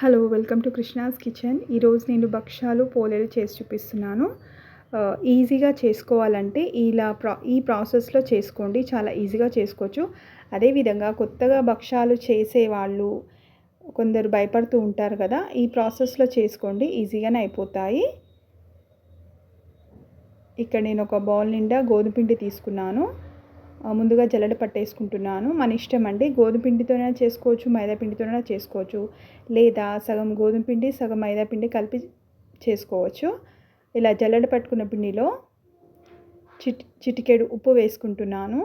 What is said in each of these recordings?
Hello welcome to Krishna's kitchen. ఈరోజు నేను భక్ష్యాలు పోలేలు చేసి చూపిస్తున్నాను. ఈజీగా చేసుకోవాలంటే ఇలా ప్రా ఈ ప్రాసెస్లో చేసుకోండి. చాలా ఈజీగా చేసుకోవచ్చు. అదేవిధంగా కొత్తగా భక్ష్యాలు చేసేవాళ్ళు కొందరు భయపడుతూ ఉంటారు కదా ఈ ప్రాసెస్లో చేసుకోండి. ఈజీగానే అయిపోతాయి. ఇక్కడ నేను ఒక బౌల్ నిండా గోధుమ పిండి తీసుకున్నాను. ముందుగా జల్లెడ పట్టేసుకుంటున్నాను. మన ఇష్టం అండి. గోధుమ పిండితోనైనా చేసుకోవచ్చు మైదా పిండితోనైనా చేసుకోవచ్చు. లేదా సగం గోధుమ పిండి సగం మైదా పిండి కలిపి చేసుకోవచ్చు. ఇలా జల్లెడ పట్టుకున్న పిండిలో చిటి చిటికెడు ఉప్పు వేసుకుంటున్నాను.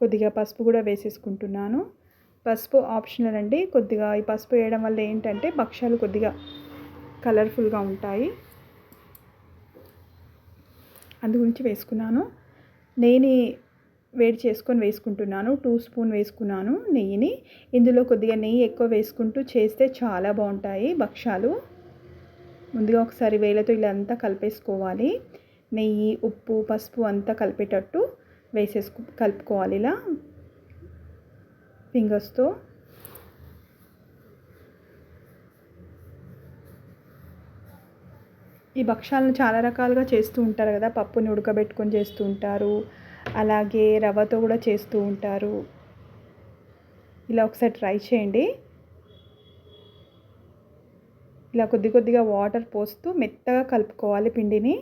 కొద్దిగా పసుపు కూడా వేసేసుకుంటున్నాను. పసుపు ఆప్షనల్ అండి. కొద్దిగా ఈ పసుపు వేయడం వల్ల ఏంటంటే భక్ష్యాలు కొద్దిగా కలర్ఫుల్గా ఉంటాయి. అందు గురించి వేసుకున్నాను. నెయ్యిని వేడి చేసుకొని వేసుకుంటున్నాను. టూ స్పూన్ వేసుకున్నాను నెయ్యిని. ఇందులో కొద్దిగా నెయ్యి ఎక్కువ వేసుకుంటూ చేస్తే చాలా బాగుంటాయి భక్ష్యాలు. ముందుగా ఒకసారి వేలతో ఇలా అంతా కలిపేసుకోవాలి. నెయ్యి ఉప్పు పసుపు అంతా కలిపేటట్టు వేసేసుకు కలుపుకోవాలి ఇలా. ఫింగర్స్తో. ఈ భక్ష్యాలను చాలా రకాలుగా చేస్తూ ఉంటారు కదా. పప్పుని ఉడకబెట్టుకొని చేస్తూ ఉంటారు. అలాగే రవ్వతో కూడా చేస్తూ ఉంటారు. ఇలా ఒకసారి ట్రై చేయండి. ఇలా కొద్ది కొద్దిగా వాటర్ పోస్తూ మెత్తగా కలుపుకోవాలి పిండిని.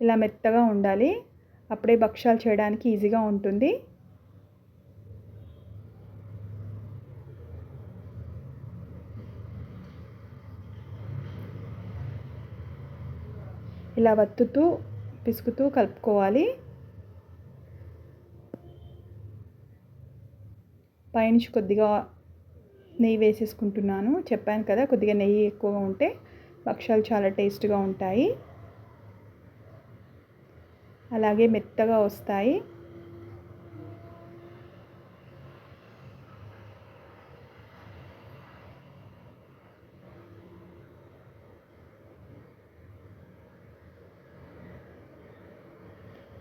ఇలా మెత్తగా ఉండాలి. అప్పుడే భక్ష్యాలు చేయడానికి ఈజీగా ఉంటుంది. ఇలా వత్తుతూ పిసుకుతూ కలుపుకోవాలి. పైనుంచి కొద్దిగా నెయ్యి వేసేసుకుంటున్నాను. చెప్పాను కదా కొద్దిగా నెయ్యి ఎక్కువగా ఉంటే భక్ష్యాలు చాలా టేస్ట్గా ఉంటాయి. అలాగే మెత్తగా వస్తాయి.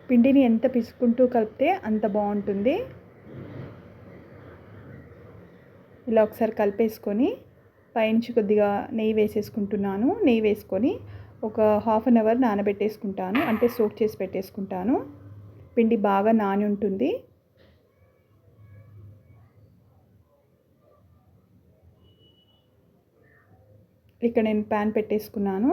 పిండిని ఎంత పిసుకుంటూ కలిపితే అంత బాగుంటుంది. ఇలా ఒకసారి కలిపేసుకొని పైనుంచి కొద్దిగా నెయ్యి వేసేసుకుంటున్నాను. నెయ్యి వేసుకొని ఒక హాఫ్ అన్ అవర్ నానబెట్టేసుకుంటాను. అంటే సోక్ చేసి పెట్టేసుకుంటాను. పిండి బాగా నాని ఉంటుంది. ఇక్కడ నేను ప్యాన్ పెట్టేసుకున్నాను.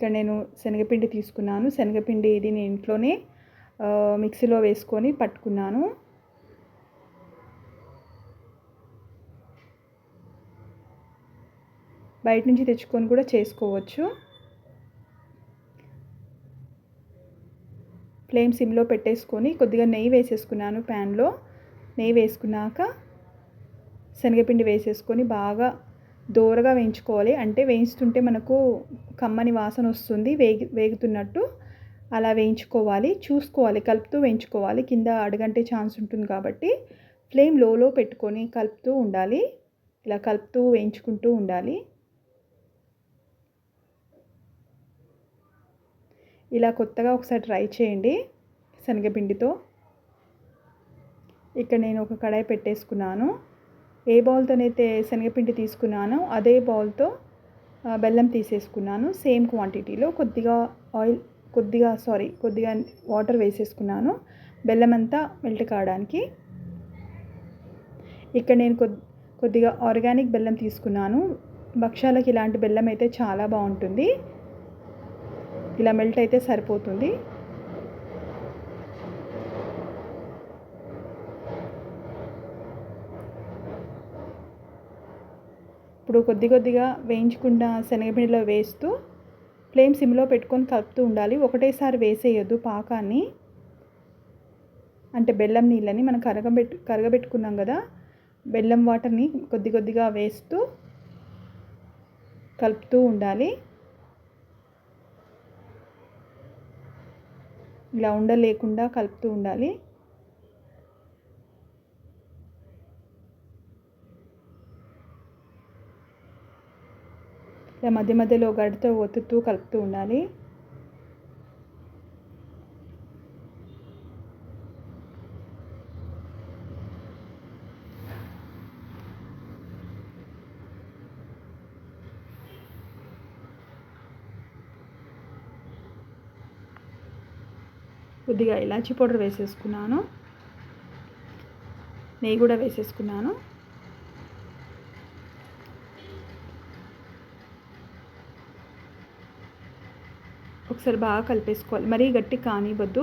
ఇక్కడ నేను శనగపిండి తీసుకున్నాను. శనగపిండి ఇది నేను ఇంట్లోనే మిక్సీలో వేసుకొని పట్టుకున్నాను. బయట నుంచి తెచ్చుకొని కూడా చేసుకోవచ్చు. ఫ్లేమ్ సిమ్లో పెట్టేసుకొని కొద్దిగా నెయ్యి వేసేసుకున్నాను ప్యాన్లో. నెయ్యి వేసుకున్నాక శనగపిండి వేసేసుకొని బాగా దోరగా వేయించుకోవాలి. అంటే వేయిస్తుంటే మనకు కమ్మని వాసన వస్తుంది. వేగి వేగుతున్నట్టు అలా వేయించుకోవాలి. చూసుకోవాలి. కలుపుతూ వేయించుకోవాలి. కింద అడుగంటే ఛాన్స్ ఉంటుంది కాబట్టి ఫ్లేమ్ లోలో పెట్టుకొని కలుపుతూ ఉండాలి. ఇలా కలుపుతూ వేయించుకుంటూ ఉండాలి. ఇలా కొత్తగా ఒకసారి ట్రై చేయండి శనగపిండితో. ఇక్కడ నేను ఒక కడాయి పెట్టేసుకున్నాను. ఏ బౌల్తోనైతే శనగపిండి తీసుకున్నానో అదే బౌల్తో బెల్లం తీసేసుకున్నాను. సేమ్ క్వాంటిటీలో కొద్దిగా ఆయిల్ కొద్దిగా సారీ కొద్దిగా వాటర్ వేసేసుకున్నాను. బెల్లం అంతా మెల్ట్ కావడానికి. ఇక్కడ నేను కొద్ది కొద్దిగా ఆర్గానిక్ బెల్లం తీసుకున్నాను. భక్ష్యాలకు ఇలాంటి బెల్లం అయితే చాలా బాగుంటుంది. ఇలా మెల్ట్ అయితే సరిపోతుంది. ఇప్పుడు కొద్ది కొద్దిగా వేయించుకున్న శనగపిండిలో వేస్తూ ఫ్లేమ్ సిమ్లో పెట్టుకొని కలుపుతూ ఉండాలి. ఒకటేసారి వేసేయొద్దు పాకాన్ని. అంటే బెల్లం నీళ్ళని మనం కరగబెట్టు కరగబెట్టుకున్నాం కదా బెల్లం వాటర్ని కొద్ది కొద్దిగా వేస్తూ కలుపుతూ ఉండాలి. ఇలా ఉండలేకుండా కలుపుతూ ఉండాలి. ఇలా మధ్య మధ్యలో గడితో ఒత్తుతూ కలుపుతూ ఉండాలి. కొద్దిగా ఇలాచీ పౌడర్ వేసేసుకున్నాను. నెయ్యి కూడా వేసేసుకున్నాను. ఒకసారి బాగా కలిపేసుకోవాలి. మరీ గట్టి కానివ్వద్దు.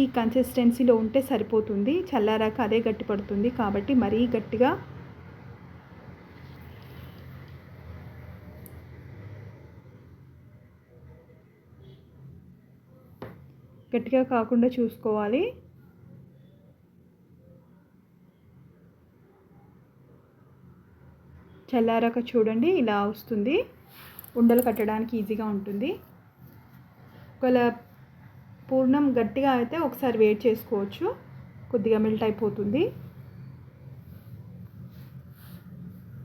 ఈ కన్సిస్టెన్సీలో ఉంటే సరిపోతుంది. చల్లారాక అదే గట్టి పడుతుంది కాబట్టి మరీ గట్టిగా గట్టిగా కాకుండా చూసుకోవాలి. చల్లారాక చూడండి ఇలా వస్తుంది. ఉండలు కట్టడానికి ఈజీగా ఉంటుంది. ఒకవేళ పూర్ణం గట్టిగా అయితే ఒకసారి వేడి చేసుకోవచ్చు. కొద్దిగా మెల్ట్ అయిపోతుంది.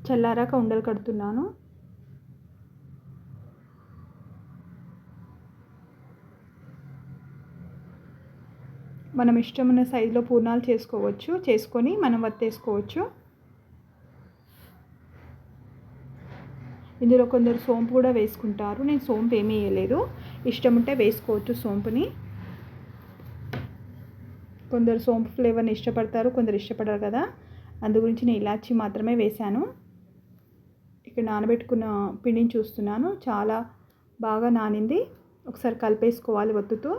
చల్లారాక ఉండలు కడుతున్నాను. మనం ఇష్టమైన సైజులో పూర్ణాలు చేసుకోవచ్చు. చేసుకొని మనం వత్తేసుకోవచ్చు. ఇందులో కొందరు సోంపు కూడా వేసుకుంటారు. నేను సోంపు ఏమీ వేయలేదు. ఇష్టం ఉంటే వేసుకోవచ్చు సోంపుని. కొందరు సోంపు ఫ్లేవర్ని ఇష్టపడతారు కొందరు ఇష్టపడరు కదా. అందు గురించి నేను ఇలాచి మాత్రమే వేశాను. ఇక్కడ నానబెట్టుకున్న పిండిని చూస్తున్నాను. చాలా బాగా నానింది. ఒకసారి కలిపేసుకోవాలి ఒత్తుతో.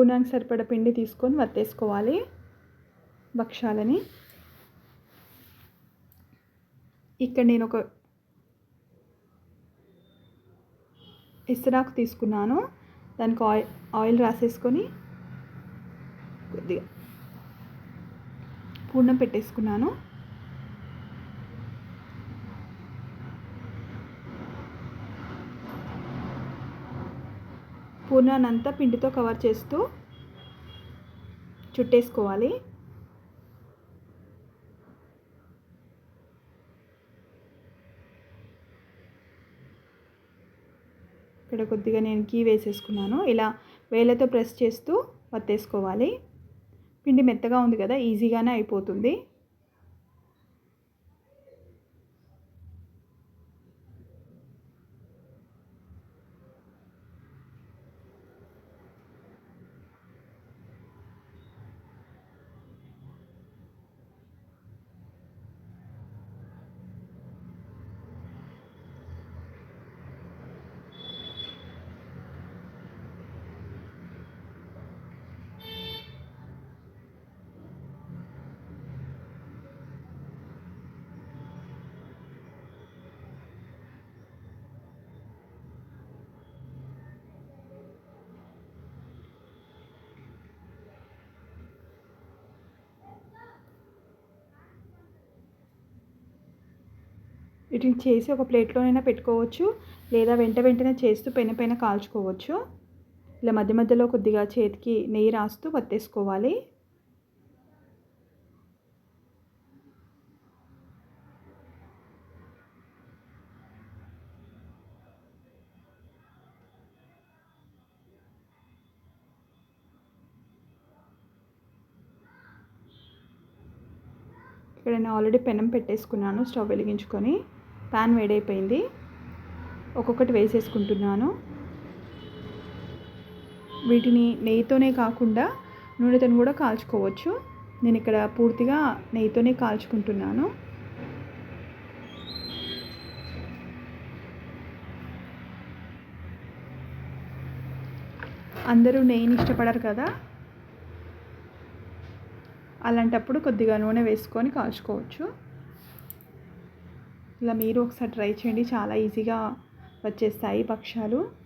పూర్ణానికి సరిపడ పిండి తీసుకొని వత్తేసుకోవాలి భక్షాలని ఇక్కడ నేను ఒక ఇసరాకు తీసుకున్నాను. దానికి ఆయిల్ ఆయిల్ రాసేసుకొని కొద్దిగా పూర్ణం పెట్టేసుకున్నాను. పూర్ణానంతా పిండితో కవర్ చేస్తూ చుట్టేసుకోవాలి. ఇక్కడ కొద్దిగా నేను గీ వేసేసుకున్నాను. ఇలా వేలతో ప్రెస్ చేస్తూ వత్తేసుకోవాలి. పిండి మెత్తగా ఉంది కదా ఈజీగానే అయిపోతుంది. వీటిని చేసి ఒక ప్లేట్లోనైనా పెట్టుకోవచ్చు. లేదా వెంట వెంటనే చేస్తూ పెన పైన కాల్చుకోవచ్చు. ఇలా మధ్య మధ్యలో కొద్దిగా చేతికి నెయ్యి రాస్తూ వత్తేసుకోవాలి. ఇక్కడ నేను ఆల్రెడీ పెనం పెట్టేసుకున్నాను స్టవ్ వెలిగించుకొని. ప్యాన్ వేడైపోయింది. ఒక్కొక్కటి వేసేసుకుంటున్నాను. వీటిని నెయ్యితోనే కాకుండా నూనెతో కూడా కాల్చుకోవచ్చు. నేను ఇక్కడ పూర్తిగా నెయ్యితోనే కాల్చుకుంటున్నాను. అందరూ నెయ్యిని ఇష్టపడరు కదా? అలాంటప్పుడు కొద్దిగా నూనె వేసుకొని కాల్చుకోవచ్చు. ఇలా మీరు ఒకసారి ట్రై చేయండి. చాలా ఈజీగా వచ్చేస్తాయి భక్ష్యాలు.